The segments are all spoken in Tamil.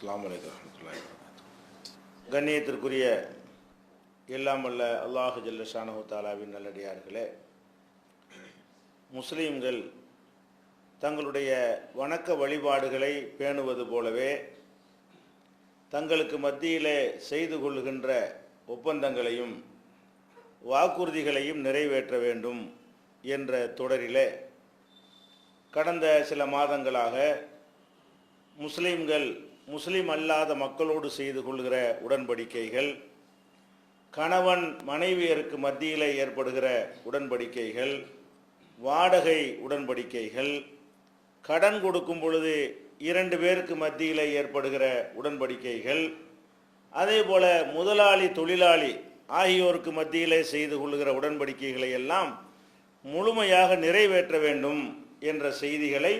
அஸ்லாம் கண்ணியத்திற்குரிய எல்லாம் வல்ல அல்லாஹு ஜல்ல ஷானஹு தாலாவின் நல்லடியார்களே முஸ்லீம்கள் தங்களுடைய வணக்க வழிபாடுகளை பேணுவது போலவே தங்களுக்கு மத்தியிலே செய்து கொள்கின்ற ஒப்பந்தங்களையும் வாக்குறுதிகளையும் நிறைவேற்ற வேண்டும் என்ற தொடரிலே கடந்த சில மாதங்களாக முஸ்லீம்கள் முஸ்லிம் அல்லாத மக்களோடு செய்து கொள்கிற உடன்படிக்கைகள் கணவன் மனைவியருக்கு மத்தியில் ஏற்படுகிற உடன்படிக்கைகள் வாடகை உடன்படிக்கைகள் கடன் கொடுக்கும் பொழுது இரண்டு பேருக்கு மத்தியில் ஏற்படுகிற உடன்படிக்கைகள் அதே போல் முதலாளி தொழிலாளி ஆகியோருக்கு மத்தியில் செய்து கொள்கிற உடன்படிக்கைகளை எல்லாம் முழுமையாக நிறைவேற்ற வேண்டும் என்ற செய்திகளை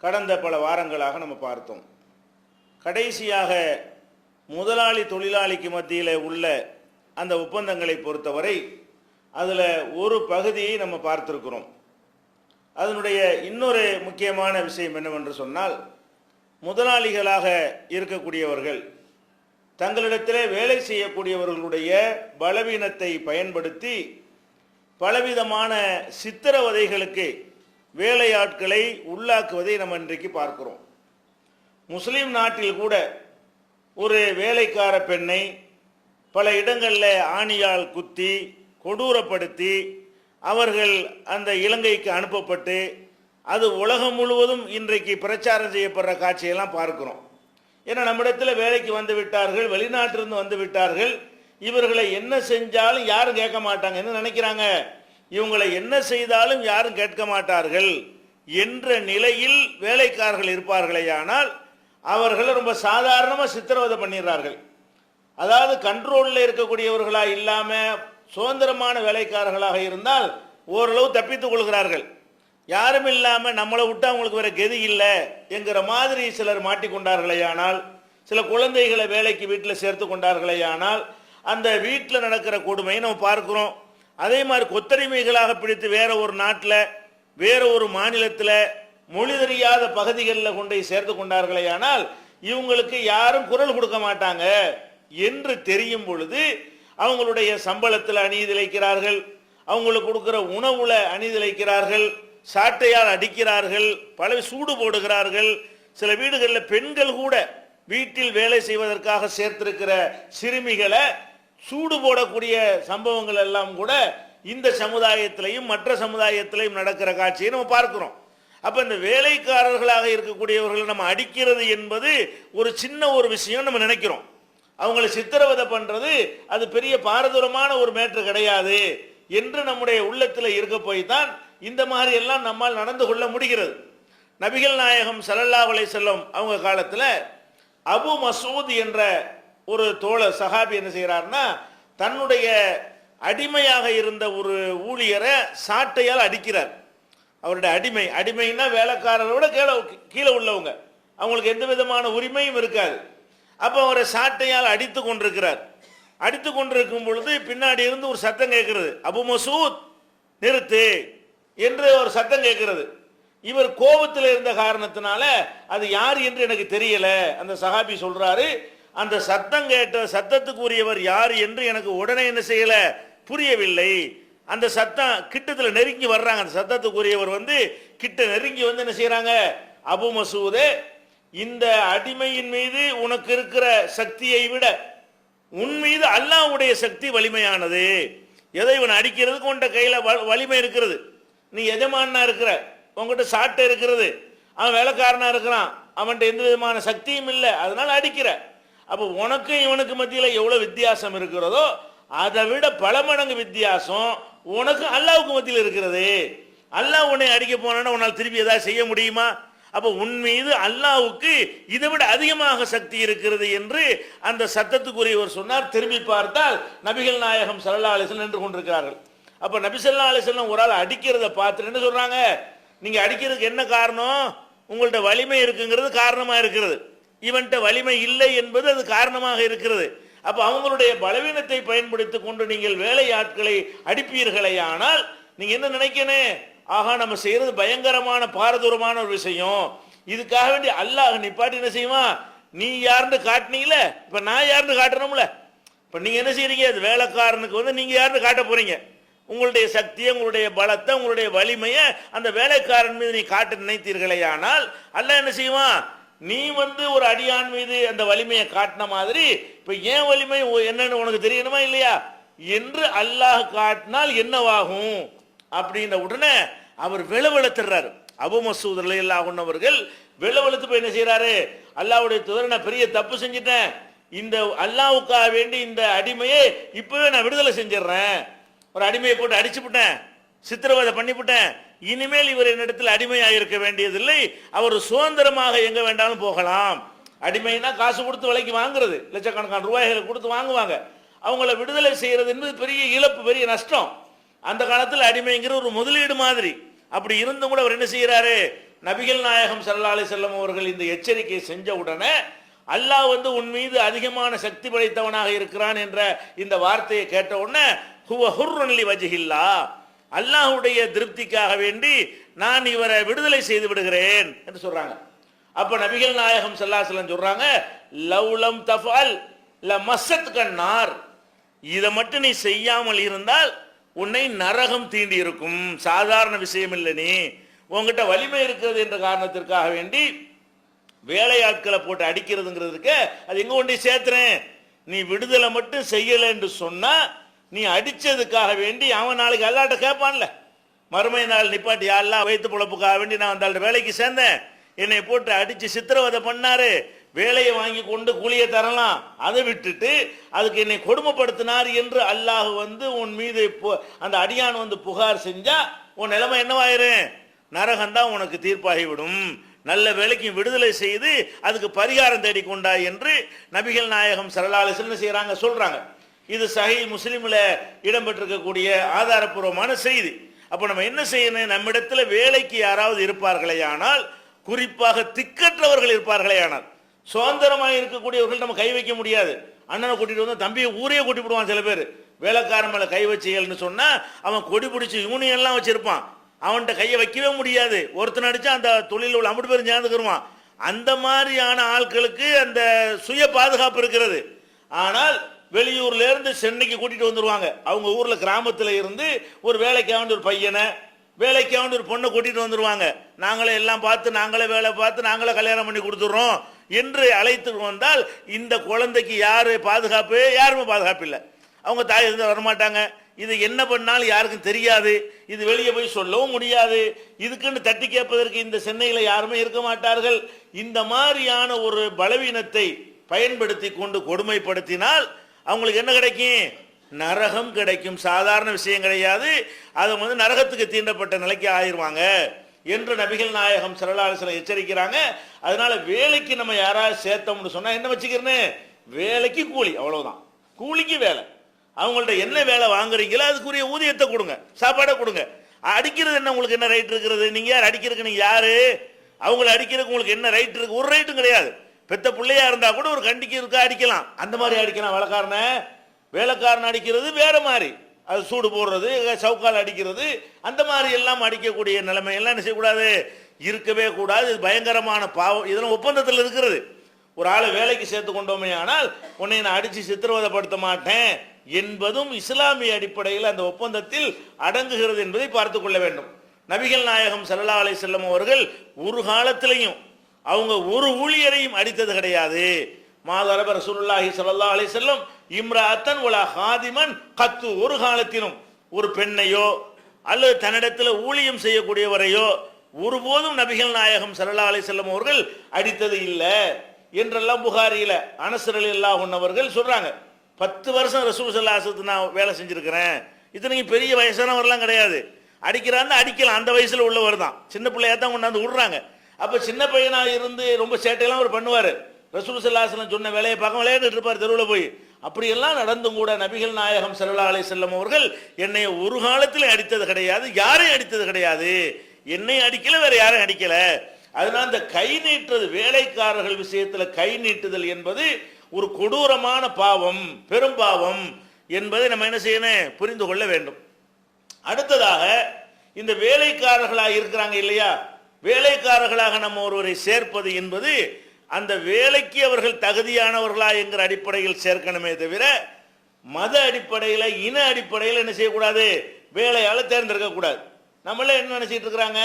கடந்த பல வாரங்களாக நம்ம பார்த்தோம். கடைசியாக முதலாளி தொழிலாளிக்கு மத்தியில் உள்ள அந்த ஒப்பந்தங்களை பொறுத்தவரை அதில் ஒரு பகுதியை நம்ம பார்த்துருக்கிறோம். அதனுடைய இன்னொரு முக்கியமான விஷயம் என்னவென்று சொன்னால் முதலாளிகளாக இருக்கக்கூடியவர்கள் தங்களிடத்திலே வேலை செய்யக்கூடியவர்களுடைய பலவீனத்தை பயன்படுத்தி பலவிதமான சித்திரவதைகளுக்கு வேலையாட்களை உள்ளாக்குவதை நம்ம இன்றைக்கு பார்க்கிறோம். முஸ்லீம் நாட்டில் கூட ஒரு வேலைக்கார பெண்ணை பல இடங்களில் ஆணியால் குத்தி கொடூரப்படுத்தி அவர்கள் அந்த இலங்கைக்கு அனுப்பப்பட்டு அது உலகம் முழுவதும் இன்றைக்கு பிரச்சாரம் செய்யப்படுற காட்சியெல்லாம் பார்க்கிறோம். ஏன்னா நம்மிடத்தில் வேலைக்கு வந்து விட்டார்கள் வெளிநாட்டிலிருந்து வந்து விட்டார்கள். இவர்களை என்ன செஞ்சாலும் யாரும் கேட்க மாட்டாங்க. என்ன நினைக்கிறாங்க? இவங்களை என்ன செய்தாலும் யாரும் கேட்க மாட்டார்கள் என்ற நிலையில் வேலைக்காரர்கள் இருப்பார்களேயானால் அவர்களை ரொம்ப சாதாரணமாக சித்திரவதை பண்ணிடுறார்கள். அதாவது கண்ட்ரோலில் இருக்கக்கூடியவர்களாக இல்லாமல் சுதந்திரமான வேலைக்காரர்களாக இருந்தால் ஓரளவு தப்பித்துக் கொள்கிறார்கள். யாரும் இல்லாமல் நம்மளை விட்டு அவங்களுக்கு வேற கெதி இல்லை என்கிற மாதிரி சிலர் மாட்டிக்கொண்டார்களேயானால் சில குழந்தைகளை வேலைக்கு வீட்டில் சேர்த்து கொண்டார்களேயானால் அந்த வீட்டில் நடக்கிற கொடுமையை நம்ம பார்க்குறோம். அதே மாதிரி கொத்தடிமைகளாக பிடித்து வேற ஒரு நாட்டில் வேற ஒரு மாநிலத்தில் மொழி தெரியாத பகுதிகளில் கொண்டு போய் சேர்த்து கொண்டார்களேயானால் இவங்களுக்கு யாரும் குரல் கொடுக்க மாட்டாங்க என்று தெரியும் பொழுது அவங்களுடைய சம்பளத்தில் அநீதிழைக்கிறார்கள் அவங்களுக்கு கொடுக்குற உணவுல அநீதிழைக்கிறார்கள் சாட்டையால் அடிக்கிறார்கள் பல சூடு போடுகிறார்கள். சில வீடுகளில் பெண்கள் கூட வீட்டில் வேலை செய்வதற்காக சேர்த்திருக்கிற சிறுமிகளை சூடு போடக்கூடிய சம்பவங்கள் எல்லாம் கூட இந்த சமுதாயத்திலையும் மற்ற சமுதாயத்திலையும் நடக்கிற காட்சியை நம்ம பார்க்கிறோம். அப்போ இந்த வேலைக்காரர்களாக இருக்கக்கூடியவர்களை நம்ம அடிக்கிறது என்பது ஒரு சின்ன ஒரு விஷயம் நம்ம நினைக்கிறோம். அவங்களை சித்திரவதை பண்ணுறது அது பெரிய பாரதூரமான ஒரு மேட்ரு கிடையாது என்று நம்முடைய உள்ளத்தில் இருக்க போய் தான் இந்த மாதிரி எல்லாம் நம்மால் நடந்து கொள்ள முடிகிறது. நபிகள் நாயகம் ஸல்லல்லாஹு செல்லும் செல்லம் அவங்க காலத்தில் அபு மசூத் என்ற ஒரு தோழர் சஹாபி என்ன செய்கிறார்னா தன்னுடைய அடிமையாக இருந்த ஒரு ஊழியரை சாட்டையால் அடிக்கிறார். அவருடைய அடிமை. அடிமைன்னா வேலைக்காரரோட கீழே கீழே உள்ளவங்க. அவங்களுக்கு எந்த விதமான உரிமையும் இருக்காது. அப்போ அவரை சாட்டையால் அடித்து கொண்டிருக்கிறார். அடித்து கொண்டிருக்கும் பொழுது பின்னாடி இருந்து ஒரு சத்தம் கேட்கிறது. அபு மசூத் நிறுத்து என்று ஒரு சத்தம் கேட்கிறது. இவர் கோபத்தில் இருந்த காரணத்தினால அது யார் என்று எனக்கு தெரியல. அந்த சஹாபி சொல்றாரு அந்த சத்தம் கேட்ட சத்தத்துக்கு உரியவர் யார் என்று எனக்கு உடனே என்ன செய்யல? புரியவில்லை. அந்த சத்தம் கிட்டத்தில் நெருங்கி வர்றாங்க. அந்த சத்தத்துக்குரியவர் வந்து கிட்ட நெருங்கி வந்து என்ன செய்யறாங்க அபு மசூதே இந்த அடிமையின் மீது உனக்கு இருக்கிற சக்தியை விட உன் மீது அல்லாஹ்வுடைய சக்தி வலிமையானது. எதை இவன் அடிக்கிறதுக்கு உன்ட கையில வ- வலிமை இருக்கிறது நீ எஜமானா இருக்கிற உன்கிட்ட சாட்டை இருக்கிறது அவன் வேலைக்காரனா இருக்கிறான். அவன்கிட்ட எந்த விதமான சக்தியும் இல்லை. அதனால அடிக்கிற. அப்போ உனக்கும் இவனுக்கு மத்தியில் எவ்வளோ வித்தியாசம் இருக்கிறதோ அதை விட பல மடங்கு வித்தியாசம் உனக்கு அல்லாவுக்கு மத்தியில் இருக்கிறது. அல்லாஹ் உன்னை அடிக்க போனா உன்னால் திருப்பி ஏதாவது செய்ய முடியுமா? அப்போ உன் மீது அல்லாவுக்கு இதை விட அதிகமாக சக்தி இருக்கிறது என்று அந்த சத்தத்துக்குரியவர் சொன்னார். திரும்பி பார்த்தால் நபிகள் நாயகம் சல்லா அலிசன் நின்று கொண்டிருக்கிறார்கள். அப்போ நபி ஸல்லல்லாஹு ஒரு ஆள் அடிக்கிறத பார்த்துட்டு என்ன சொல்றாங்க? நீங்க அடிக்கிறதுக்கு என்ன காரணம்? உங்கள்ட்ட வலிமை இருக்குங்கிறது காரணமா இருக்கிறது. இவன்கிட்ட வலிமை இல்லை என்பது அது காரணமாக இருக்கிறது. அப்போ அவங்களுடைய பலவீனத்தை பயன்படுத்தி கொண்டு நீங்கள் வேலையாட்களை அடிப்பீர்களே ஆனால் நீங்க என்ன நினைக்கணும்? ஆகா நம்ம செய்யறது பயங்கரமான பாரதூரமான ஒரு விஷயம். இதுக்காக வேண்டி அல்லாஹ் நிப்பாட்டி என்ன செய்வான் நீ யாருன்னு காட்டினீங்களே? இப்ப நான் யாருன்னு காட்டணும்ல? இப்ப நீங்க என்ன செய்கிறீங்க அது வேலைக்காரனுக்கு வந்து நீங்க யாருன்னு காட்ட போறீங்க? உங்களுடைய சக்தியை உங்களுடைய பலத்தை உங்களுடைய வலிமையை அந்த வேலைக்காரன் மீது நீ காட்ட நினைத்தீர்களே ஆனால் அல்லாஹ் என்ன செய்வான் நீ வந்து ஒரு அடியான் மீது அந்த வலிமையை காட்டின மாதிரி இப்ப ஏன் வலிமை என்னன்னு உனக்கு தெரியணுமா இல்லையா? என்று அல்லாஹ் காட்டினால் என்னவாகும்? அப்படின்ற உடனே அவர் விளவெழுத்துறாரு அபு மசூத் அல்லாஹ் அவர்கள் விளவெழுத்து போய் என்ன செய்யறாரு அல்லாஹ்வுடைய தூதர் நான் பெரிய தப்பு செஞ்சிட்டேன். இந்த அல்லாஹ்வுக்காக வேண்டி இந்த அடிமையை இப்பவே நான் விடுதலை செஞ்சிடுறேன். ஒரு அடிமையை போட்டு அடிச்சு விட்டேன் சித்திரவதை பண்ணிவிட்டேன் இனிமேல் இவர் என்னிடத்தில் அடிமையாக இருக்க வேண்டியதில்லை. அவர் சுதந்திரமாக எங்க வேண்டாலும் போகலாம். அடிமைனா காசு கொடுத்து விலைக்கு வாங்குறது. லட்சக்கணக்கான ரூபாய்களை கொடுத்து வாங்குவாங்க. அவங்கள விடுதலை செய்யறது என்பது பெரிய இழப்பு பெரிய நஷ்டம். அந்த காலத்தில் அடிமைங்கிற ஒரு முதலீடு மாதிரி. அப்படி இருந்தும் கூட அவர் என்ன செய்யறாரு நபிகள் நாயகம் ஸல்லல்லாஹு அலைஹி செல்லம் அவர்கள் இந்த எச்சரிக்கையை செஞ்ச உடனே அல்லாஹ் வந்து உன் மீது அதிகமான சக்தி படைத்தவனாக இருக்கிறான் என்ற இந்த வார்த்தையை கேட்ட உடனே ஹுவ ஹுர்ரன்லி லி அல்லாஹுடைய திருப்திக்காக வேண்டி நான் இவரை விடுதலை செய்து விடுகிறேன் என்று சொல்றாங்க. அப்ப நபிகள் நாயகம் ஸல்லல்லாஹு சொல்றாங்க லவ்லம் தஃபால் ல மசத் கண்ணார் இதை மட்டும் நீ செய்யாமல் இருந்தால் உன்னை நரகம் தீண்டி இருக்கும். சாதாரண விஷயம் இல்லை நீ. உன்கிட்ட வலிமை இருக்கிறது என்ற காரணத்திற்காக வேண்டி வேலையாட்களை போட்டு அடிக்கிறதுங்கிறதுக்கு அது எங்க கொண்டு சேர்த்துறேன்? நீ விடுதலை மட்டும் செய்யலை என்று சொன்னா நீ அடிச்சதுக்காக வேண்டி அவன் நாளைக்கு அல்லாட்ட கேட்பான்ல மறுமை நாள் நிப்பாட்டி யாரெல்லாம் வயிற்று பொழப்புக்காக வேண்டி நான் அந்த வேலைக்கு சேர்ந்தேன். என்னை போட்டு அடிச்சு சித்திரவதை பண்ணாரு. வேலையை வாங்கி கொண்டு கூலியை தரலாம். அதை விட்டுட்டு அதுக்கு என்னை கொடுமைப்படுத்தினார் என்று அல்லாஹ் வந்து உன் மீது பு- அந்த அடியான் வந்து புகார் செஞ்சா உன் நிலைமை என்னவாயிரும் நரகந்தான் உனக்கு தீர்ப்பாகிவிடும். நல்ல வேலைக்கும் விடுதலை செய்து அதுக்கு பரிகாரம் தேடிக்கொண்டாய் என்று நபிகள் நாயகம் சரலாலிசன் செய்கிறாங்க சொல்றாங்க. இது சஹி முஸ்லீமில் இடம்பெற்றிருக்கக்கூடிய ஆதாரப்பூர்வமான செய்தி. அப்போ நம்ம என்ன செய்யணும்? நம்மிடத்தில் வேலைக்கு யாராவது இருப்பார்களே ஆனால் குறிப்பாக திக்கற்றவர்கள் இருப்பார்களே ஆனால் சுதந்திரமாக இருக்கக்கூடியவர்கள் நம்ம கை வைக்க முடியாது. அண்ணனை கூட்டிகிட்டு வந்து தம்பியை ஊரே கூட்டி விடுவான் சில பேர். வேலைக்காரன் மேலே கை வச்சுகள்னு சொன்னால் அவன் கொடி பிடிச்சி யூனியன்லாம் வச்சுருப்பான். அவன்கிட்ட கையை வைக்கவே முடியாது. ஒருத்தன் அடித்தா அந்த தொழிலில் உள்ள அம்பட்டு பேரும் சேர்ந்துக்கிருவான். அந்த மாதிரியான ஆட்களுக்கு அந்த சுய பாதுகாப்பு இருக்கிறது. ஆனால் வெளியூர்ல இருந்து சென்னைக்கு கூட்டிட்டு வந்துருவாங்க. அவங்க ஊர்ல கிராமத்துல இருந்து ஒரு வேலைக்காக ஒரு பையனை வேலைக்காக ஒரு பொண்ணை கூட்டிட்டு வந்துருவாங்க. நாங்களே எல்லாம் பார்த்து நாங்களே வேலை பார்த்து நாங்களே கல்யாணம் பண்ணி கொடுத்துட்றோம் என்று அழைத்து வந்தால் இந்த குழந்தைக்கு யாரு பாதுகாப்பு? யாருமே பாதுகாப்பு இல்லை. அவங்க தாய் இருந்து வரமாட்டாங்க. இது என்ன பண்ணாலும் யாருக்கும் தெரியாது. இது வெளியே போய் சொல்லவும் முடியாது. இதுக்குன்னு தட்டி கேட்பதற்கு இந்த சென்னையில் யாருமே இருக்க மாட்டார்கள். இந்த மாதிரியான ஒரு பலவீனத்தை பயன்படுத்தி கொண்டு கொடுமைப்படுத்தினால் அவங்களுக்கு என்ன கிடைக்கும்? நரகம் கிடைக்கும். சாதாரண விஷயம் கிடையாது. அது வந்து நரகத்துக்கு தீண்டப்பட்ட நிலைக்கு ஆயிருவாங்க என்று நபிகள் நாயகம் சரலாலசனம் எச்சரிக்கிறாங்க. அதனால வேலைக்கு நம்ம யாராவது சேர்த்தோம்னு சொன்னா என்ன வச்சுக்கிறேன்னு வேலைக்கு கூலி. அவ்வளவுதான். கூலிக்கு வேலை. அவங்கள்ட்ட என்ன வேலை வாங்குறீங்களோ அதுக்குரிய ஊதியத்தை கொடுங்க. சாப்பாடை கொடுங்க. அடிக்கிறது என்ன? உங்களுக்கு என்ன ரைட் இருக்கிறது? நீங்க யார்? அடிக்கிறதுக்கு நீங்க யாரு? அவங்கள அடிக்கிறதுக்கு உங்களுக்கு என்ன ரைட் இருக்கு? ஒரு ரைட்டும் கிடையாது. பெத்த பிள்ளையா இருந்தா கூட ஒரு கண்டிக்கு இருக்கா அடிக்கலாம். அந்த மாதிரி அடிக்கலாம் வேலைக்காரனை. வேலைக்காரன் அடிக்கிறது வேற மாதிரி. அது சூடு போடுறது சவுக்கால் அடிக்கிறது. அந்த மாதிரி எல்லாம் அடிக்கக்கூடிய நிலைமை எல்லாம் என்ன செய்யக்கூடாது? இருக்கவே கூடாது. இது பயங்கரமான பாவம். இதெல்லாம் ஒப்பந்தத்தில் இருக்கிறது. ஒரு ஆளை வேலைக்கு சேர்த்து கொண்டோமே ஆனால் உன்னை நான் அடித்து சித்திரவதைப்படுத்த மாட்டேன் என்பதும் இஸ்லாமிய அடிப்படையில் அந்த ஒப்பந்தத்தில் அடங்குகிறது என்பதை பார்த்து கொள்ள வேண்டும். நபிகள் நாயகம் சல்லா அலை செல்லம் அவர்கள் ஒரு காலத்திலையும் அவங்க ஒரு ஊழியரையும் அடித்தது கிடையாது. மாதரப ரசூலுல்லாஹி சல்லா அலி செல்லம் இம்ராத்தன் உலா ஹாதிமன் கத்து ஒரு காலத்திலும் ஒரு பெண்ணையோ அல்லது தன்னிடத்தில் ஊழியம் செய்யக்கூடியவரையோ ஒருபோதும் நபிகள் நாயகம் சல்லா அலி செல்லம் அவர்கள் அடித்தது இல்லை என்றெல்லாம் புகாரியில அனசரல் அல்லாஹ் அவர்கள் சொல்றாங்க. பத்து வருஷம் ரசூல் சல்லாசத்து நான் வேலை செஞ்சிருக்கிறேன். இத்தனைக்கு பெரிய வயசானவர்லாம் கிடையாது. அடிக்கிறான்னு அடிக்கலாம். அந்த வயசுல உள்ளவர் தான். சின்ன பிள்ளையா தான் கொண்டாந்து விடுறாங்க. அப்போ சின்ன பையனாக இருந்து ரொம்ப சேட்டையெல்லாம் அவர் பண்ணுவார். ரசூல் சல்லாசலம் சொன்ன வேலையை பார்க்க விளையாண்டுட்டு இருப்பார் தெருவில் போய். அப்படியெல்லாம் நடந்தும் கூட நபிகள் நாயகம் ஸல்லல்லாஹு அலை செல்லம் அவர்கள் என்னை ஒரு காலத்தில் அடித்தது கிடையாது யாரையும் அடித்தது கிடையாது. என்னை அடிக்கல வேற யாரும் அடிக்கல. அதனால இந்த கை நீட்டுறது வேலைக்காரர்கள் விஷயத்துல கை நீட்டுதல் என்பது ஒரு கொடூரமான பாவம் பெரும் பாவம் என்பதை நம்ம என்ன செய்யணும்? புரிந்து கொள்ள வேண்டும். அடுத்ததாக இந்த வேலைக்காரர்களாக இருக்கிறாங்க இல்லையா? வேலைக்காரர்களாக நம்ம ஒருவரை சேர்ப்பது என்பது அந்த வேலைக்கு அவர்கள் தகுதியானவர்களா என்கிற அடிப்படையில் சேர்க்கணுமே தவிர மத அடிப்படையில் இன அடிப்படையில் என்ன செய்யக்கூடாது? வேலையால் தேர்ந்தெடுக்க கூடாது நம்மளே என்ன நினைச்சிட்டு இருக்கிறாங்க?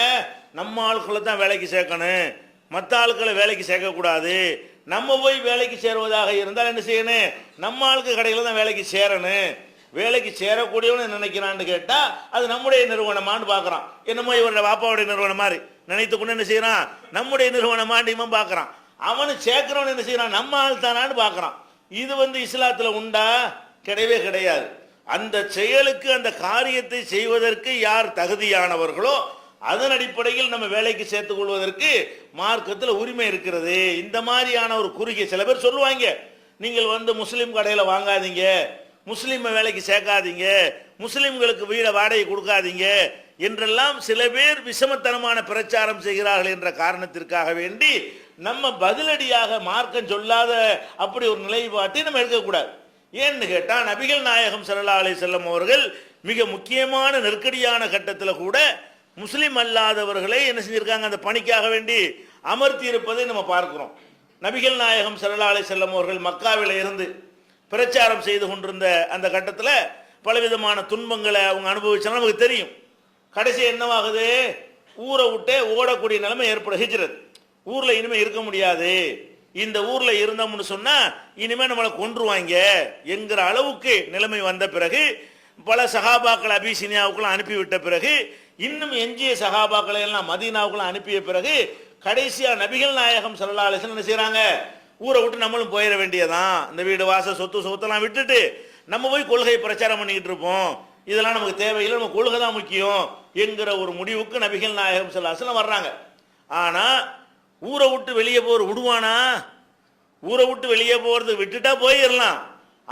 நம்ம ஆட்களை தான் வேலைக்கு சேர்க்கணும். மற்ற ஆட்களை வேலைக்கு சேர்க்கக்கூடாது. நம்ம போய் வேலைக்கு சேருவதாக இருந்தால் என்ன செய்யணும்? நம்ம ஆளுக்கு கடையில் தான் வேலைக்கு சேரணும். வேலைக்கு சேரக்கூடியவனு நினைக்கிறான்னு கேட்டால் அது நம்முடைய நிறுவனமான்னு பார்க்குறான். என்னமோ இவரோட பாப்பாவுடைய நிறுவனம் மாதிரி. நினைத்து கொண்டு என்ன செய்யறான்? நம்முடைய நிறுவனமான்னு இவன் பார்க்கறான். அவனு சேர்க்கிறவன் என்ன செய்யறான்? நம்ம ஆள் தானான்னு பார்க்கறான். இது வந்து இஸ்லாத்துல உண்டா? கிடையவே கிடையாது. அந்த செயலுக்கு அந்த காரியத்தை செய்வதற்கு யார் தகுதியானவர்களோ அதன் அடிப்படையில் நம்ம வேலைக்கு சேர்த்துக் கொள்வதற்கு மார்க்கத்தில் உரிமை இருக்கிறது. இந்த மாதிரியான ஒரு குறுகிய சில பேர் சொல்லுவாங்க. நீங்கள் வந்து முஸ்லீம் கடையில் வாங்காதீங்க. முஸ்லீமை வேலைக்கு சேர்க்காதீங்க. முஸ்லீம்களுக்கு வீடை வாடகை கொடுக்காதீங்க. என்றெல்லாம் சில பேர் விஷமத்தனமான பிரச்சாரம் செய்கிறார்கள் என்ற காரணத்திற்காக வேண்டி நம்ம பதிலடியாக மார்க்கம் சொல்லாத அப்படி ஒரு நிலைப்பாட்டை நம்ம எடுக்கக்கூடாது. ஏன்னு கேட்டால் நபிகள் நாயகம் ஸல்லல்லாஹு அலி செல்லம் அவர்கள் மிக முக்கியமான நெருக்கடியான கட்டத்தில் கூட முஸ்லீம் அல்லாதவர்களை என்ன செஞ்சிருக்காங்க? அந்த பணிக்காக வேண்டி அமர்த்தி இருப்பதை நம்ம பார்க்கிறோம். நபிகள் நாயகம் ஸல்லல்லாஹு அலி செல்லம் அவர்கள் மக்காவில் இருந்து பிரச்சாரம் செய்து கொண்டிருந்த அந்த கட்டத்தில் பலவிதமான துன்பங்களை அவங்க அனுபவிச்சாலும் நமக்கு தெரியும். கடைசி என்னவாகுது? ஊரை விட்டே ஓடக்கூடிய நிலைமை ஏற்படும். ஹிஜ்ரத். ஊரில் இனிமே இருக்க முடியாது. இந்த ஊரில் இருந்தோம்னு சொன்னால் இனிமேல் நம்மளை கொன்றுவாங்க என்கிற அளவுக்கு நிலைமை வந்த பிறகு பல சகாபாக்கள் அபிசினியாவுக்குலாம் அனுப்பிவிட்ட பிறகு இன்னும் எஞ்சிய சகாபாக்களை எல்லாம் மதீனாவுக்குலாம் அனுப்பிய பிறகு கடைசியாக நபிகள் நாயகம் ஸல்லல்லாஹு என்ன செய்கிறாங்க ஊரை விட்டு நம்மளும் போயிட வேண்டியதான் இந்த வீடு வாசல் சொத்து சொத்தெல்லாம் விட்டுட்டு நம்ம போய் கொள்கை பிரச்சாரம் பண்ணிக்கிட்டு இருப்போம். இதெல்லாம் நமக்கு தேவையில்லை நம்ம கொள்கை தான் முக்கியம் என்கிற ஒரு முடிவுக்கு நபிகள் நாயகம் ஸல்லல்லாஹு வர்றாங்க. ஆனால் ஊரை விட்டு வெளியே போகிற விடுவானா? ஊரை விட்டு வெளியே போகிறது விட்டுட்டா போயிடலாம்.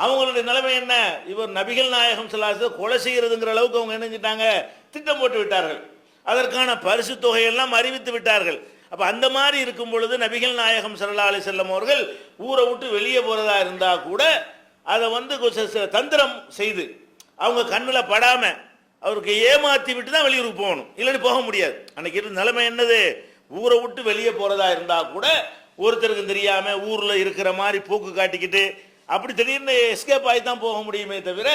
அவங்களுடைய நிலைமை என்ன? இவர் நபிகள் நாயகம் செல்லாசு கொலை செய்கிறதுங்கிற அளவுக்கு அவங்க என்ன செஞ்சிட்டாங்க? திட்டம் போட்டு விட்டார்கள். அதற்கான பரிசு தொகையெல்லாம் அறிவித்து விட்டார்கள். அப்போ அந்த மாதிரி இருக்கும் பொழுது நபிகள் நாயகம் ஸல்லல்லாஹு அலி செல்லம் அவர்கள் ஊரை விட்டு வெளியே போகிறதா இருந்தால் கூட அதை வந்து கொஞ்சம் தந்திரம் செய்து அவங்க கண்ணில் படாமல் அவருக்கு ஏமாற்றி விட்டு தான் வெளியூருக்கு போகணும். இல்லைன்னு போக முடியாது. அன்னைக்கு இருந்த நிலைமை என்னது? ஊரை விட்டு வெளியே போகிறதா இருந்தால் கூட ஒருத்தருக்கு தெரியாமல் ஊரில் இருக்கிற மாதிரி போக்கு காட்டிக்கிட்டு அப்படி திடீர்னு எஸ்கேப் ஆகி தான் போக முடியுமே தவிர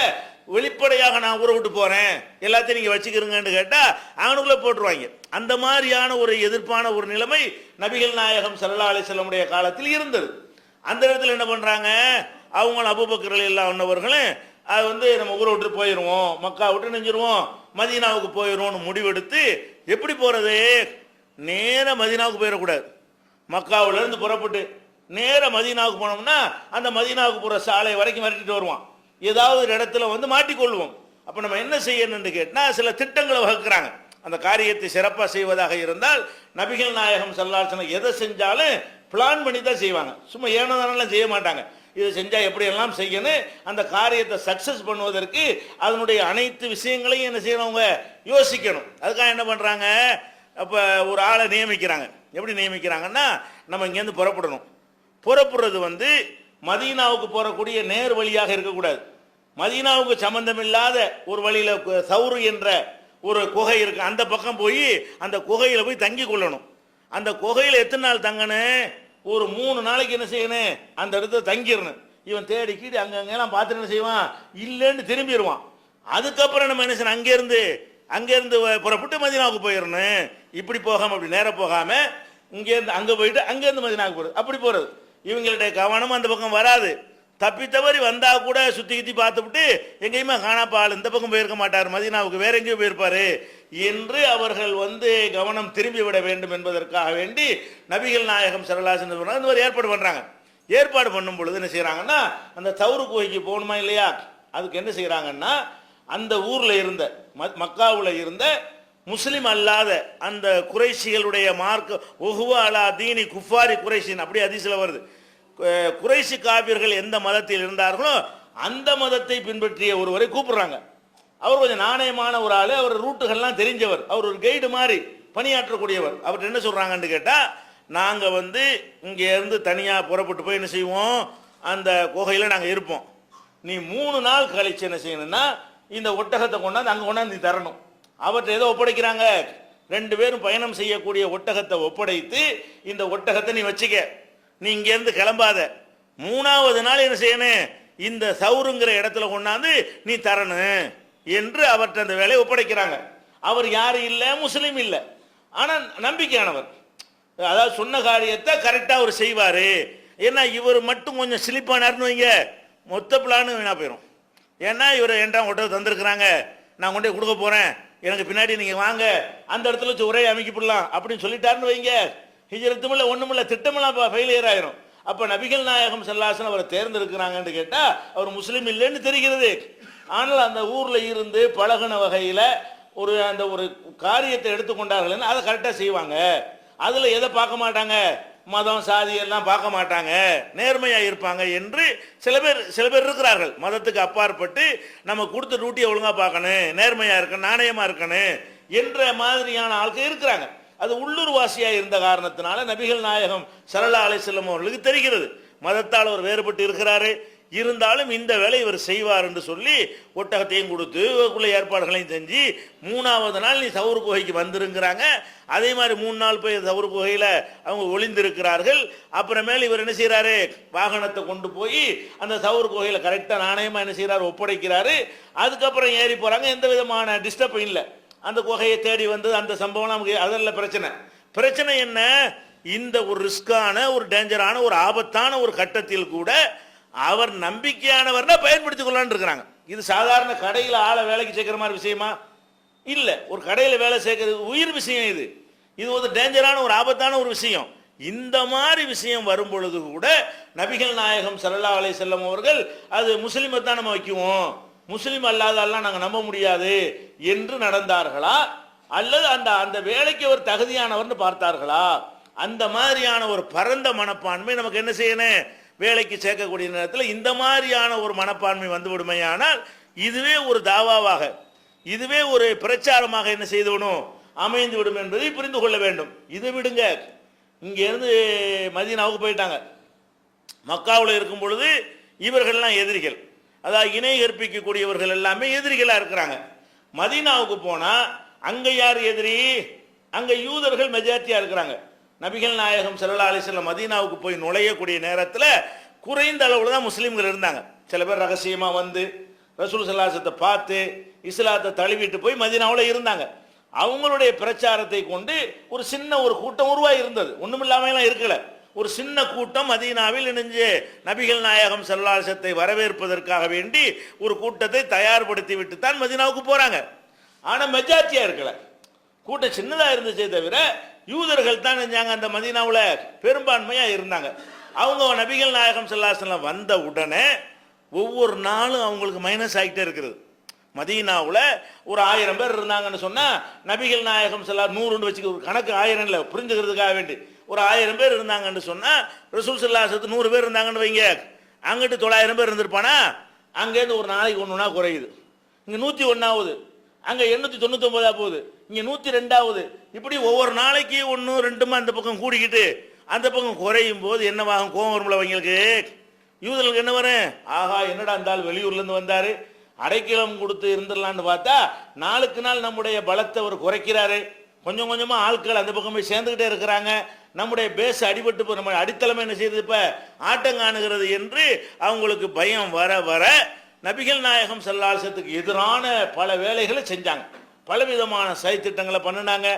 வெளிப்படையாக நான் ஊரை விட்டு போகிறேன் எல்லாத்தையும் நீங்கள் வச்சுக்கிறீங்கன்னு கேட்டால் அவனுக்குள்ளே போட்டுருவாங்க. அந்த மாதிரியான ஒரு எதிர்ப்பான ஒரு நிலைமை நபிகள் நாயகம் சல்லா அலைஹி வஸல்லமுடைய காலத்தில் இருந்தது. அந்த இடத்துல என்ன பண்ணுறாங்க அவங்களும் அபுபக்கர்கள் எல்லாம் உன்னவர்களும் அது வந்து நம்ம ஊரை விட்டு போயிடுவோம் மக்கா விட்டு நெஞ்சிருவோம் மதீனாவுக்கு போயிடுவோம்னு முடிவெடுத்து எப்படி போறது? நேரம் மதீனாவுக்கு போயிடக்கூடாது. மக்காவுல இருந்து புறப்பட்டு நேரா மதீனாவுக்கு போனோம்னா அந்த மதீனாவுக்கு போகிற சாலை வரைக்கும் விரட்டிட்டு வருவான். ஏதாவது ஒரு இடத்துல வந்து மாட்டிக்கொள்வோம். அப்போ நம்ம என்ன செய்யணும்னு கேட்டால் சில திட்டங்களை வகுக்கிறாங்க. அந்த காரியத்தை சிறப்பாக செய்வதாக இருந்தால் நபிகள் நாயகம் சல்லாசனம் எதை செஞ்சாலும் பிளான் பண்ணி தான் செய்வாங்க. சும்மா ஏனதானெல்லாம் செய்ய மாட்டாங்க. இதை செஞ்சால் எப்படியெல்லாம் செய்யணும்? அந்த காரியத்தை சக்ஸஸ் பண்ணுவதற்கு அதனுடைய அனைத்து விஷயங்களையும் என்ன செய்யறவங்க யோசிக்கணும். அதுக்காக என்ன பண்ணுறாங்க அப்போ ஒரு ஆளை நியமிக்கிறாங்க. எப்படி நியமிக்கிறாங்கன்னா நம்ம இங்கேருந்து புறப்படணும். புறப்படுறது வந்து மதீனாவுக்கு போகக்கூடிய நேர் வழியாக இருக்கக்கூடாது. மதீனாவுக்கு சம்பந்தமில்லாத ஒரு வழியில சவுரு என்ற ஒரு குகை இருக்கு. அந்த பக்கம் போய் அந்த குகையில போய் தங்கி கொள்ளணும். அந்த குகையில எத்தனை நாள் தங்கணும்? ஒரு மூணு நாளைக்கு என்ன செய்யணும்? அந்த இடத்துல தங்கிடணும். இவன் தேடி கீடி அங்கங்கெல்லாம் பார்த்துட்டு என்ன செய்வான்? இல்லைன்னு திரும்பிடுவான் அதுக்கப்புறம் நம்ம என்ன செய்யணும்? அங்கேருந்து அங்கேருந்து புறப்பட்டு மதினாவுக்கு போயிடணும். இப்படி போகாமல் அப்படி நேராக போகாம இங்கேருந்து அங்கே போயிட்டு அங்கேருந்து மதினாவுக்கு போகிறது அப்படி போகிறது இவங்களுடைய கவனம் அந்த பக்கம் வராது. தப்பி தவறி வந்தால் கூட சுற்றி கித்தி பார்த்துவிட்டு எங்கேயுமே காணாப்பாள் இந்த பக்கம் போயிருக்க மாட்டார். மதினாவுக்கு வேற எங்கேயோ போயிருப்பாரு. என்று அவர்கள் வந்து கவனம் திரும்பி விட வேண்டும் என்பதற்காக வேண்டி நபிகள் நாயகம் சரலாசன் இந்த மாதிரி ஏற்பாடு பண்ணுறாங்க ஏற்பாடு பண்ணும் பொழுது என்ன செய்கிறாங்கன்னா அந்த தவறு குகைக்கு போகணுமா இல்லையா? அதுக்கு என்ன செய்கிறாங்கன்னா அந்த ஊரில் இருந்த ம- இருந்த முஸ்லீம் அல்லாத அந்த குறைஷிகளுடைய மார்க்க ஒஹுவா அலா தீனி குஃபாரி குறைஷின் அப்படி அதிசயில் வருது. குறைசி குறைஷி காவியர்கள் எந்த மதத்தில் இருந்தார்களோ அந்த மதத்தை பின்பற்றிய ஒருவரை கூப்பிடுறாங்க. அவர் கொஞ்சம் நாணயமான ஒரு ஆளு அவர் ரூட்டுகள்லாம் தெரிஞ்சவர். அவர் ஒரு கைடு மாதிரி பணியாற்றக்கூடியவர். அவர்கிட்ட என்ன சொல்றாங்கன்னு கேட்டா நாங்க வந்து இங்கேருந்து இருந்து தனியா புறப்பட்டு போய் என்ன செய்வோம்? அந்த குகையில நாங்க இருப்போம். நீ மூணு நாள் கழிச்சு என்ன செய்யணும்னா இந்த ஒட்டகத்தை கொண்டாந்து அங்க கொண்டாந்து நீ தரணும். அவர்கிட்ட ஏதோ ஒப்படைக்கிறாங்க. ரெண்டு பேரும் பயணம் செய்யக்கூடிய ஒட்டகத்தை ஒப்படைத்து இந்த ஒட்டகத்தை நீ வச்சுக்க. நீ இங்கேருந்து கிளம்பாத. மூணாவது நாள் என்ன செய்யணும்? இந்த சவுருங்கிற இடத்துல கொண்டாந்து நீ தரணும். என்று அவர்கிட்ட அந்த வேலையை ஒப்படைக்கிறாங்க. அவர் யாரு இல்லை முஸ்லீம் இல்லை. ஆனால் நம்பிக்கையானவர். அதாவது சொன்ன காரியத்தை கரெக்டாக அவர் செய்வார். ஏன்னா இவர் மட்டும் கொஞ்சம் ஸ்லிப்பானார்னு வைங்க மொத்த பிளானு வீணாக போயிடும் ஏன்னா இவர் என்கிட்ட ஒட்ட தந்திருக்கிறாங்க? நான் கொண்டே கொடுக்க போகிறேன் எனக்கு பின்னாடி நீங்கள் வாங்க. அந்த இடத்துல வச்சு உரையை அமைக்கப்படலாம் அப்படின்னு சொல்லிட்டாருன்னு வைங்க. ஹிஜரத்தும் இல்லை ஒன்றும் இல்லை திட்டமெல்லாம் ஃபெயிலியர் ஆயிரும். அப்போ நபிகள் நாயகம் செல்லாசன் அவரை தேர்ந்தெடுக்கிறாங்கன்னு கேட்டால் அவர் முஸ்லீம் இல்லைன்னு தெரிகிறது. ஆனால் அந்த ஊரில் இருந்து பழகுன வகையில் ஒரு அந்த ஒரு காரியத்தை எடுத்துக்கொண்டார்கள்னு அதை கரெக்டாக செய்வாங்க. அதில் எதை பார்க்க மாட்டாங்க? மதம் சாதி எல்லாம் பார்க்க மாட்டாங்க. நேர்மையாக இருப்பாங்க என்று சில பேர் சில பேர் இருக்கிறார்கள். மதத்துக்கு அப்பாற்பட்டு நம்ம கொடுத்த டியூட்டியை ஒழுங்காக பார்க்கணும் நேர்மையாக இருக்கணும் நாணயமாக இருக்கணும் என்ற மாதிரியான ஆட்கள் இருக்கிறாங்க. அது உள்ளூர் வாசியாக இருந்த காரணத்தினால நபிகள் நாயகம் சரளா அலிசல்லம் அவர்களுக்கு தெரிகிறது. மதத்தால் அவர் வேறுபட்டு இருக்கிறாரு. இருந்தாலும் இந்த வேலை இவர் செய்வார் என்று சொல்லி ஒட்டகத்தையும் கொடுத்து உள்ள ஏற்பாடுகளையும் செஞ்சு மூணாவது நாள் நீ சவுறு குகைக்கு வந்துருங்கிறாங்க அதே மாதிரி மூணு நாள் போய் சவுறு குகையில் அவங்க ஒளிந்திருக்கிறார்கள். அப்புறமேல் இவர் என்ன செய்கிறாரு வாகனத்தை கொண்டு போய் அந்த சவுறு குகையில் கரெக்டாக நாணயமாக என்ன செய்கிறார் ஒப்படைக்கிறாரு. அதுக்கப்புறம் ஏறி போகிறாங்க எந்த விதமான டிஸ்டர்பும் இல்லை. அந்த குகையை தேடி வந்தது அந்த சம்பவம் நமக்கு அதில் பிரச்சனை. பிரச்சனை என்ன? இந்த ஒரு ரிஸ்கான ஒரு டேஞ்சரான ஒரு ஆபத்தான ஒரு கட்டத்தில் கூட அவர் நம்பிக்கையானவர்னா பயன்படுத்திக் கொள்ளலான்னு இருக்கிறாங்க. இது சாதாரண கடையில் ஆளை வேலைக்கு சேர்க்குற மாதிரி விஷயமா? இல்லை ஒரு கடையில் வேலை சேர்க்கறது உயிர் விஷயம் இது. இது ஒரு டேஞ்சரான ஒரு ஆபத்தான ஒரு விஷயம். இந்த மாதிரி விஷயம் வரும் பொழுது கூட நபிகள் நாயகம் சல்லா அலை செல்லம் அவர்கள் அது முஸ்லீமை தான் நம்ம வைக்குவோம். முஸ்லீம் அல்லாதெல்லாம் நாங்கள் நம்ப முடியாது என்று நடந்தார்களா? அல்லது அந்த அந்த வேலைக்கு ஒரு தகுதியானவர்னு பார்த்தார்களா? அந்த மாதிரியான ஒரு பரந்த மனப்பான்மை நமக்கு என்ன செய்யணும்? வேலைக்கு சேர்க்கக்கூடிய நேரத்தில் இந்த மாதிரியான ஒரு மனப்பான்மை வந்து விடுமையானால் இதுவே ஒரு தாவாவாக இதுவே ஒரு பிரச்சாரமாக என்ன செய்துவிடும்? அமைந்து விடும் என்பதை புரிந்து கொள்ள வேண்டும். இதை விடுங்க. இங்கேருந்து மதீனாவுக்கு போயிட்டாங்க. மக்காவில் இருக்கும் பொழுது இவர்கள்லாம் எதிரிகள். அதாவது இணை கற்பிக்கக்கூடியவர்கள் எல்லாமே எதிரிகளாக இருக்கிறாங்க. மதீனாவுக்கு போனால் அங்கே யார் எதிரி? அங்கே யூதர்கள் மெஜாரிட்டியாக இருக்கிறாங்க. நபிகள் நாயகம் சல்லா அலிஸ்லாம் மதீனாவுக்கு போய் நுழையக்கூடிய நேரத்தில் குறைந்த அளவில் தான் முஸ்லீம்கள் இருந்தாங்க. சில பேர் ரகசியமாக வந்து ரசூல் சல்லாசத்தை பார்த்து இஸ்லாத்தை தழுவிட்டு போய் மதீனாவில் இருந்தாங்க. அவங்களுடைய பிரச்சாரத்தை கொண்டு ஒரு சின்ன ஒரு கூட்டம் உருவாகி இருந்தது ஒன்றுமில்லாமலாம் இருக்கலை. ஒரு சின்ன கூட்டம் மதீனாவில் இணைஞ்சு நபிகள் நாயகம் செல்லாசத்தை வரவேற்பதற்காக வேண்டி ஒரு கூட்டத்தை தயார்படுத்தி விட்டு தான் மதீனாவுக்கு போகிறாங்க ஆனால் மெஜாரிட்டியாக இருக்கலை. கூட்டம் சின்னதாக இருந்துச்சே தவிர யூதர்கள் தான் செஞ்சாங்க அந்த மதீனாவில். பெரும்பான்மையாக இருந்தாங்க. அவங்க நபிகள் நாயகம் சல்லாசலம் வந்த உடனே ஒவ்வொரு நாளும் அவங்களுக்கு மைனஸ் ஆகிட்டே இருக்கிறது. மதீனாவில் ஒரு ஆயிரம் பேர் இருந்தாங்கன்னு சொன்னால் நபிகள் நாயகம் செல்லா நூறுன்னு வச்சுக்க ஒரு கணக்கு ஆயிரம் இல்லை புரிஞ்சுக்கிறதுக்காக வேண்டி. ஒரு ஆயிரம் பேர் இருந்தாங்கன்னு சொன்னால் ரசூல் செல்லாசத்து நூறு பேர் இருந்தாங்கன்னு வைங்க. அங்கிட்டு தொள்ளாயிரம் பேர் இருந்திருப்பானா? அங்கேருந்து ஒரு நாளைக்கு ஒன்று ஒன்றா குறையுது. இங்கே நூற்றி ஒன்றாவது அங்கே எண்ணூற்றி தொண்ணூத்தொம்பதா போகுது. இங்கே நூற்றி ரெண்டாவது. இப்படி ஒவ்வொரு நாளைக்கு ஒன்றும் ரெண்டுமா அந்த பக்கம் கூடிக்கிட்டு அந்த பக்கம் குறையும் போது என்னவாகும்? கோவம் வரும்ல அவங்களுக்கு. யூதர்களுக்கு என்ன வரும்? ஆஹா என்னடா இருந்தால் வெளியூர்லேருந்து வந்தார்? அடைக்கலம் கொடுத்து இருந்துடலான்னு பார்த்தா நாளுக்கு நாள் நம்முடைய பலத்தை அவர் குறைக்கிறாரு. கொஞ்சம் கொஞ்சமாக ஆட்கள் அந்த பக்கம் போய் சேர்ந்துக்கிட்டே இருக்கிறாங்க. நம்முடைய பேஸ் அடிபட்டு போய் நம்ம அடித்தளம் என்ன செய்யுது இப்போ? ஆட்டம் காணுகிறது என்று அவங்களுக்கு பயம் வர வர நபிகள் நாயகம் செல்லாசத்துக்கு எதிரான பல வேலைகளை செஞ்சாங்க. பலவிதமான சதித்திட்டங்களை பண்ணினாங்க.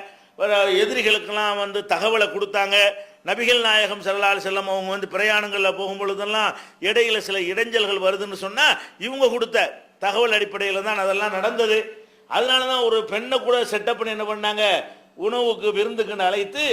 எதிரிகளுக்கெல்லாம் வந்து தகவலை கொடுத்தாங்க. நபிகள் நாயகம் செல்லால் செல்லம் அவங்க வந்து பிரயாணங்களில் போகும் பொழுதெல்லாம் இடையில சில இடைஞ்சல்கள் வருதுன்னு சொன்னால் இவங்க கொடுத்த தகவல் அடிப்படையில் தான் அதெல்லாம் நடந்தது. அதனால தான் ஒரு பெண்ணை கூட செட்டப் பண்ணி என்ன பண்ணாங்க? உணவுக்கு விருந்துக்குன்னு அழைத்து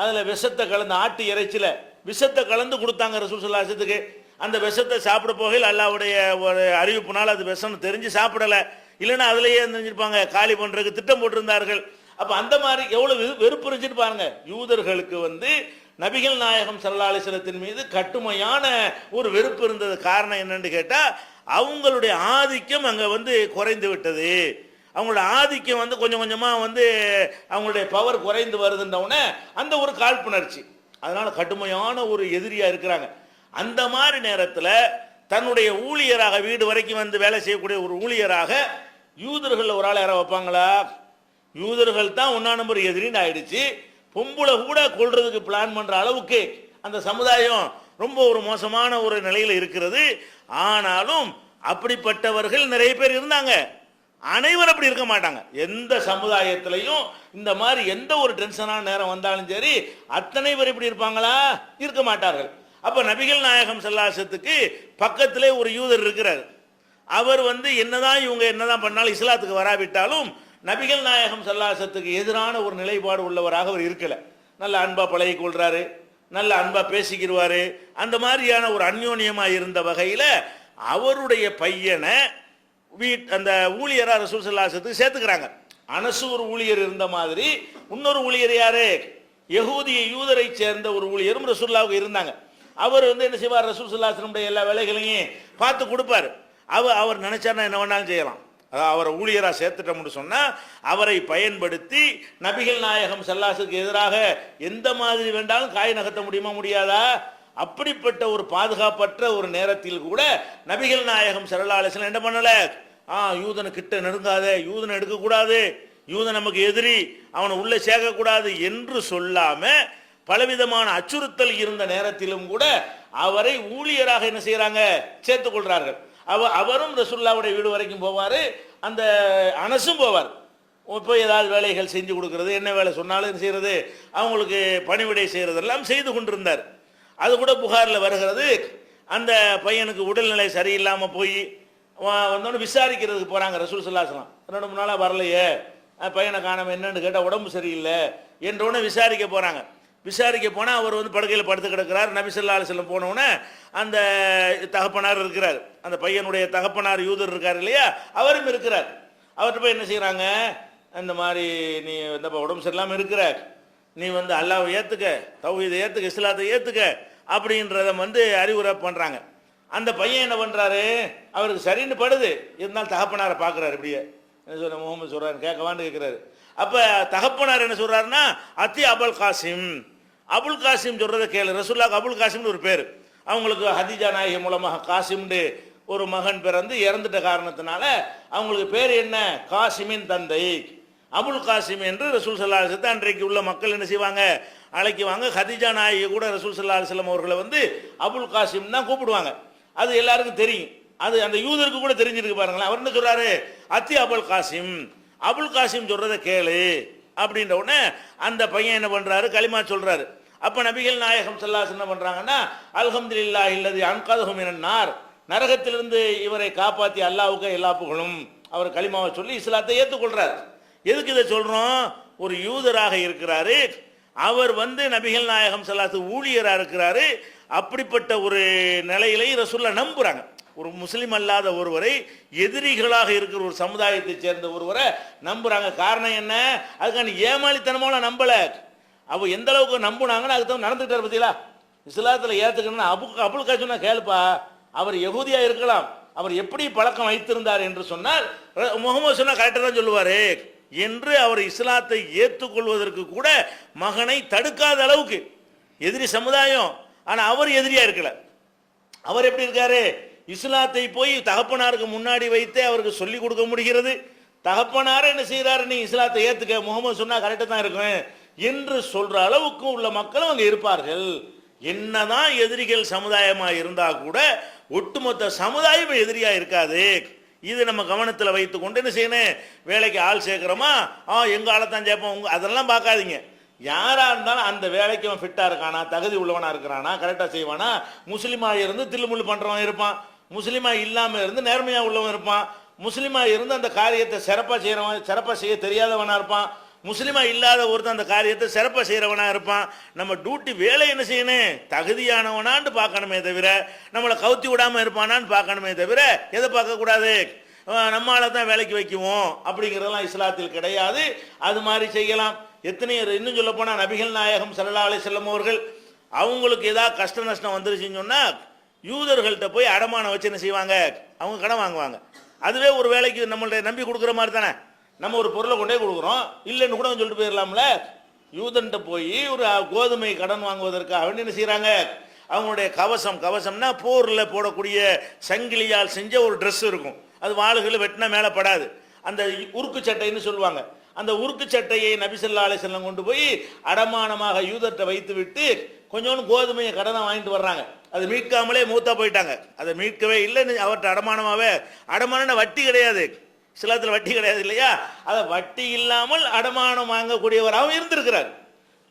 அதில் விஷத்தை கலந்து ஆட்டு இறைச்சியில் விஷத்தை கலந்து கொடுத்தாங்க ரசூசல்லாசத்துக்கு அந்த விஷத்தை சாப்பிட போகையில் அல்லாவுடைய ஒரு அறிவிப்புனால் அது விஷம்னு தெரிஞ்சு சாப்பிடலை. இல்லைன்னா அதுலேயே தெரிஞ்சிருப்பாங்க காலி பண்ணுறதுக்கு திட்டம் போட்டிருந்தார்கள். அப்போ அந்த மாதிரி எவ்வளோ வெறுப்பு இருந்துட்டு பாருங்க. யூதர்களுக்கு வந்து நபிகள் நாயகம் சல்லாலிசனத்தின் மீது கட்டுமையான ஒரு வெறுப்பு இருந்தது. காரணம் என்னன்னு கேட்டால் அவங்களுடைய ஆதிக்கம் அங்கே வந்து குறைந்து விட்டது. அவங்களோட ஆதிக்கம் வந்து கொஞ்சம் கொஞ்சமாக வந்து அவங்களுடைய பவர் குறைந்து வருதுன்றவுடனே அந்த ஒரு காழ்ப்புணர்ச்சி. அதனால கடுமையான ஒரு எதிரியாக இருக்கிறாங்க. அந்த மாதிரி நேரத்தில் தன்னுடைய ஊழியராக வீடு வரைக்கும் வந்து வேலை செய்யக்கூடிய ஒரு ஊழியராக யூதர்களில் ஒரு ஆள் யாரை வைப்பாங்களா? யூதர்கள் தான் ஒன்றா நம்பர் எதிரின்னு ஆயிடுச்சு. பொம்பளை கூட கொள்றதுக்கு பிளான் பண்ணுற அளவுக்கு அந்த சமுதாயம் ரொம்ப ஒரு மோசமான ஒரு நிலையில் இருக்கிறது. ஆனாலும் அப்படிப்பட்டவர்கள் நிறைய பேர் இருந்தாங்க. அனைவரும் அப்படி இருக்க மாட்டாங்க. எந்த சமுதாயத்திலையும் இந்த மாதிரி எந்த ஒரு டென்ஷனான நேரம் வந்தாலும் சரி அத்தனை பேர் இப்படி இருப்பாங்களா? இருக்க மாட்டார்கள். அப்ப நபிகள் நாயகம் செல்லாசத்துக்கு பக்கத்திலே ஒரு யூதர் இருக்கிறார். அவர் வந்து என்னதான் இவங்க என்னதான் பண்ணாலும் இஸ்லாத்துக்கு வராவிட்டாலும் நபிகள் நாயகம் சல்லாசத்துக்கு எதிரான ஒரு நிலைப்பாடு உள்ளவராக அவர் இருக்கல. நல்ல அன்பா பழகி கொள்றாரு நல்ல அன்பா பேசிக்கிடுவாரு அந்த மாதிரியான ஒரு அந்யோன்யமா இருந்த வகையில அவருடைய பையனை வீட் அந்த ஊழியரா ரசூல் சல்லாசத்துக்கு சேர்த்துக்கிறாங்க. அனசு ஒரு ஊழியர் இருந்த மாதிரி இன்னொரு ஊழியர் யாரு? யகூதிய யூதரை சேர்ந்த ஒரு ஊழியரும் ரசூல்லாவுக்கு இருந்தாங்க. அவர் வந்து என்ன செய்வார்? ரசூல் சல்லாசனுடைய எல்லா வேலைகளையும் பார்த்து கொடுப்பாரு. அவர் அவர் நினைச்சாருன்னா என்ன வேணாலும் செய்யலாம். அதாவது அவரை ஊழியராக சேர்த்துட்டோம்னு சொன்னால் அவரை பயன்படுத்தி நபிகள் நாயகம் செல்லாசுக்கு எதிராக எந்த மாதிரி வேண்டாலும் காய் நகர்த்த முடியுமா முடியாதா? அப்படிப்பட்ட ஒரு பாதுகாப்பற்ற ஒரு நேரத்தில் கூட நபிகள் நாயகம் சரலாலசன் என்ன பண்ணலை? ஆ யூதனை கிட்ட நெருங்காத யூதனை எடுக்கக்கூடாது யூதன் நமக்கு எதிரி அவனை உள்ளே சேர்க்கக்கூடாது என்று சொல்லாமல் பலவிதமான அச்சுறுத்தல் இருந்த நேரத்திலும் கூட அவரை ஊழியராக என்ன செய்யறாங்க சேர்த்துக் கொள்றார்கள். அவ அவரும் ரசுல்லாவுடைய வீடு வரைக்கும் போவார் அந்த அனசும் போவார். போய் ஏதாவது வேலைகள் செஞ்சு கொடுக்கறது என்ன வேலை சொன்னாலும் என்ன செய்யறது அவங்களுக்கு பணிவிடை செய்கிறதெல்லாம் செய்து கொண்டிருந்தார். அது கூட புகாரில் வருகிறது அந்த பையனுக்கு உடல்நிலை சரியில்லாமல் போய் வ- வந்தோடனே விசாரிக்கிறதுக்கு போகிறாங்க ரசூல் சல்லாசலாம் ரெண்டு மூணு நாளாக வரலையே பையனை காணாமல் என்னன்னு கேட்டால் உடம்பு சரியில்லை என்றோன்னு விசாரிக்க போகிறாங்க விசாரிக்க போனால் அவர் வந்து படுக்கையில் படுத்து கிடக்கிறார். நபிசல்லா அலிசல்லம் போனவுடனே அந்த தகப்பனார் இருக்கிறார். அந்த பையனுடைய தகப்பனார் யூதர் இருக்கார் இல்லையா? அவரும் இருக்கிறார். அவர்கிட்ட போய் என்ன செய்கிறாங்க இந்த மாதிரி நீ இந்த உடம்பு சரியில்லாமல் இருக்கிற. நீ வந்து அல்லாவை ஏற்றுக்க தௌஹீதை ஏற்றுக்க இஸ்லாத்தை ஏற்றுக்க அப்படின்றத வந்து அறிவுரை பண்ணுறாங்க அந்த பையன் என்ன பண்ணுறாரு அவருக்கு சரின்னு படுது. இருந்தாலும் தகப்பனாரை பார்க்குறாரு இப்படியே. என்ன சொல்ற முகமது சொல்கிறாரு கேட்கவான்னு கேட்குறாரு. அப்போ தகப்பனார் என்ன சொல்கிறாருன்னா அத்தி அபல் காசிம். அபுல் காசிம் சொல்கிறத கேளு. ரசுல்லாக்கு அபுல் காசிம்னு ஒரு பேர். அவங்களுக்கு ஹதிஜா நாயகி மூலமாக காசிம்னு ஒரு மகன் பிறந்து இறந்துட்ட காரணத்தினால அவங்களுக்கு பேர் என்ன? காசிமின் தந்தை. அபுல் காசிம் என்று ரசூல் சல்லா அலிஸ்லத்தை அன்றைக்கு உள்ள மக்கள் என்ன செய்வாங்க? அழைக்குவாங்க. ஹதிஜா நாயகி கூட ரசூல் சல்லா அலிஸ்லாம் அவர்களை வந்து அபுல் காசிம் தான் கூப்பிடுவாங்க. அது எல்லாருக்கும் தெரியும். அது அந்த யூதருக்கு கூட தெரிஞ்சிருக்கு பாருங்களேன். அவர் என்ன சொல்றாரு? அத்தி அபுல் காசிம். அபுல் காசிம் சொல்றதை கேளு. அப்படின்ற உடனே அந்த பையன் என்ன பண்றாரு? களிமா சொல்றாரு. அப்ப நபிகள் நாயகம் சல்லாஸ் என்ன பண்றாங்கன்னா அல்ஹம்துலில்லாஹ் இல்லது அன்காதகம் என்னார் நரகத்திலிருந்து இவரை காப்பாற்றி அல்லாவுக்கு எல்லா புகழும். அவர் களிமாவை சொல்லி இஸ்லாத்தை ஏற்றுக்கொள்றார் எதுக்கு இதை சொல்றோம்? ஒரு யூதராக இருக்கிறாரு. அவர் வந்து நபிகள் நாயகம் சல்லாத்து ஊழியராக இருக்கிறாரு. அப்படிப்பட்ட ஒரு நிலையிலையும் ரசூல்லா நம்புறாங்க. ஒரு முஸ்லீம் அல்லாத ஒருவரை எதிரிகளாக இருக்கிற ஒரு சமுதாயத்தை சேர்ந்த ஒருவரை நம்புறாங்க. காரணம் என்ன? அதுக்கான ஏமாளித்தனமான நம்பல. அவள் எந்த அளவுக்கு நம்புனாங்கன்னு அதுக்கு தகுந்த நடந்துட்டார் பத்தியா? இஸ்லாத்தில் ஏற்றுக்கணும்னா அபு அபுல் காசுனா கேளுப்பா அவர் யகூதியா இருக்கலாம். அவர் எப்படி பழக்கம் வைத்திருந்தார் என்று சொன்னால் முகமது சொன்னா கரெக்டாக தான் சொல்லுவாரு. என்று அவர் இஸ்லாத்தை ஏற்றுக்கொள்வதற்கு கூட மகனை தடுக்காத அளவுக்கு. எதிரி சமுதாயம். ஆனால் அவர் எதிரியா இருக்கல. அவர் எப்படி இருக்காரு? இஸ்லாத்தை போய் தகப்பனாருக்கு முன்னாடி வைத்தே அவருக்கு சொல்லிக் கொடுக்க முடிகிறது. தகப்பனார் என்ன செய்தார் நீ இஸ்லாத்தை ஏத்துக்க. முகமது சொன்னா கரெக்டாக தான் இருக்கும். என்று சொல்ற அளவுக்கு உள்ள மக்களும் அங்க இருப்பார்கள். என்னதான் எதிரிகள் சமுதாயமா இருந்தா கூட ஒட்டுமொத்த சமுதாயம் எதிரியா இருக்காது. இது நம்ம கவனத்தில் வைத்து கொண்டு என்ன செய்யணும்? வேலைக்கு ஆள் சேர்க்குறோமா? ஆ எங்கள் ஆளை தான் சேர்ப்போம். உங்க அதெல்லாம் பார்க்காதீங்க. யாராக இருந்தாலும் அந்த வேலைக்கு அவன் ஃபிட்டாக இருக்கானா? தகுதி உள்ளவனாக இருக்கிறானா? கரெக்டாக செய்வானா? முஸ்லீமாக இருந்து தில்லுமுள்ளு பண்ணுறவன் இருப்பான். முஸ்லீமாக இல்லாமல் இருந்து நேர்மையாக உள்ளவன் இருப்பான். முஸ்லீமாக இருந்து அந்த காரியத்தை சிறப்பாக செய்கிறவன் சிறப்பாக செய்ய தெரியாதவனாக இருப்பான். முஸ்லீமாக இல்லாத ஒருத்தன் அந்த காரியத்தை சிறப்பாக செய்கிறவனாக இருப்பான். நம்ம டியூட்டி வேலை என்ன செய்யணும்? தகுதியானவனான்னு பார்க்கணுமே தவிர நம்மளை கவுத்தி விடாமல் இருப்பானான்னு பார்க்கணுமே தவிர எதை பார்க்கக்கூடாது தான் வேலைக்கு வைக்குவோம் அப்படிங்கிறதெல்லாம் இஸ்லாத்தில் கிடையாது. அது மாதிரி செய்யலாம். எத்தனை இன்னும் சொல்ல போனால் நபிகள் நாயகம் ஸல்லல்லாஹு அலைஹி செல்லம் அவர்கள் அவங்களுக்கு ஏதாவது கஷ்ட நஷ்டம் வந்துருச்சுன்னு சொன்னால் யூதர்கள்ட்ட போய் அடமானம் வச்சு என்ன செய்வாங்க? அவங்க கடன் வாங்குவாங்க. அதுவே ஒரு வேலைக்கு நம்மள்ட்ட நம்பி கொடுக்குற மாதிரி தானே? நம்ம ஒரு பொருளை கொண்டே கொடுக்குறோம். இல்லைன்னு கூட சொல்லிட்டு போயிடலாம்ல? யூதன்ட்ட போய் ஒரு கோதுமை கடன் வாங்குவதற்காக என்ன செய்கிறாங்க அவங்களுடைய கவசம் கவசம்னா போரில் போடக்கூடிய சங்கிலியால் செஞ்ச ஒரு ட்ரெஸ் இருக்கும். அது வாளுகளை வெட்டினா மேலே படாது. அந்த உருக்கு சட்டைன்னு சொல்லுவாங்க. அந்த உருக்கு சட்டையை நபிசல்லா அலிசல்லம் கொண்டு போய் அடமானமாக யூதர்கிட்ட வைத்து விட்டு கொஞ்சோண்டு கோதுமையை கடனை வாங்கிட்டு வர்றாங்க. அது மீட்காமலே மூத்தா போயிட்டாங்க. அதை மீட்கவே இல்லைன்னு அவர்கிட்ட அடமானமாகவே அடமானம் வட்டி கிடையாது. சிலத்தில் வட்டி கிடையாது இல்லையா? அதை வட்டி இல்லாமல் அடமானம் வாங்கக்கூடியவராகவும் இருந்திருக்கிறார்.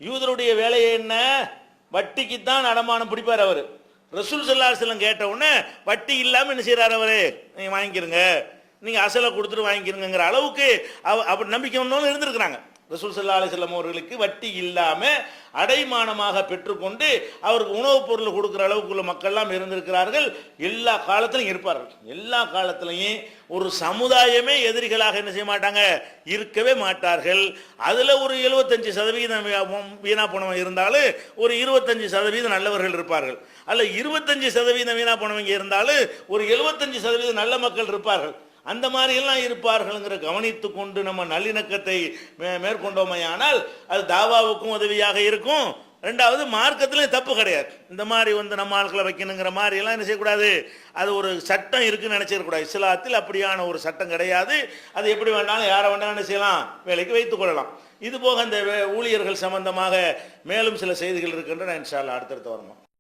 யூதருடைய வேலையை என்ன? வட்டிக்கு தான் அடமானம் பிடிப்பார் அவர். ரசூல் சல்லாஹலம் கேட்ட உடனே வட்டி இல்லாமல் என்ன செய்கிறார் அவரு? நீங்கள் வாங்கிக்கிறங்க நீங்கள் அசலை கொடுத்துட்டு வாங்கிக்கிறங்கிற அளவுக்கு அவ அப்படி நம்பிக்கை ஒன்று இருந்திருக்கிறாங்க. ரசூல் சல்லா அலிசல்லம் அவர்களுக்கு வட்டி இல்லாமல் அடைமானமாக பெற்றுக்கொண்டு அவருக்கு உணவுப் பொருள் கொடுக்குற அளவுக்குள்ள மக்கள்லாம் இருந்திருக்கிறார்கள். எல்லா காலத்திலையும் இருப்பார்கள். எல்லா காலத்திலையும் ஒரு சமுதாயமே எதிரிகளாக என்ன செய்ய மாட்டாங்க? இருக்கவே மாட்டார்கள். அதில் ஒரு எழுபத்தஞ்சு சதவீதம் வீணா போனவங்க இருந்தாலும் ஒரு இருபத்தஞ்சு சதவீதம் நல்லவர்கள் இருப்பார்கள். அல்ல இருபத்தஞ்சு சதவீதம் வீணா போனவங்க இருந்தாலும் ஒரு எழுபத்தஞ்சு சதவீதம் நல்ல மக்கள் இருப்பார்கள். அந்த மாதிரி எல்லாம் இருப்பார்கள்ங்கிற கவனித்து கொண்டு நம்ம நல்லிணக்கத்தை மே- மேற்கொண்டோமையானால் அது தாவாவுக்கும் உதவியாக இருக்கும். ரெண்டாவது மார்க்கத்திலையும் தப்பு கிடையாது. இந்த மாதிரி வந்து நம்ம ஆட்களை வைக்கணுங்கிற மாதிரியெல்லாம் என்ன செய்யக்கூடாது? அது ஒரு சட்டம் இருக்குன்னு நினைச்சிடக்கூடாது. இஸ்லாத்தில் அப்படியான ஒரு சட்டம் கிடையாது. அது எப்படி வேண்டாலும் யாரை வேண்டாலும் என்ன செய்யலாம்? வேலைக்கு வைத்துக் கொள்ளலாம். இது போக அந்த வே- ஊழியர்கள் சம்பந்தமாக மேலும் சில செய்திகள் இருக்கின்றன. நான் இன்ஷால்ல அடுத்தடுத்து வரணும்.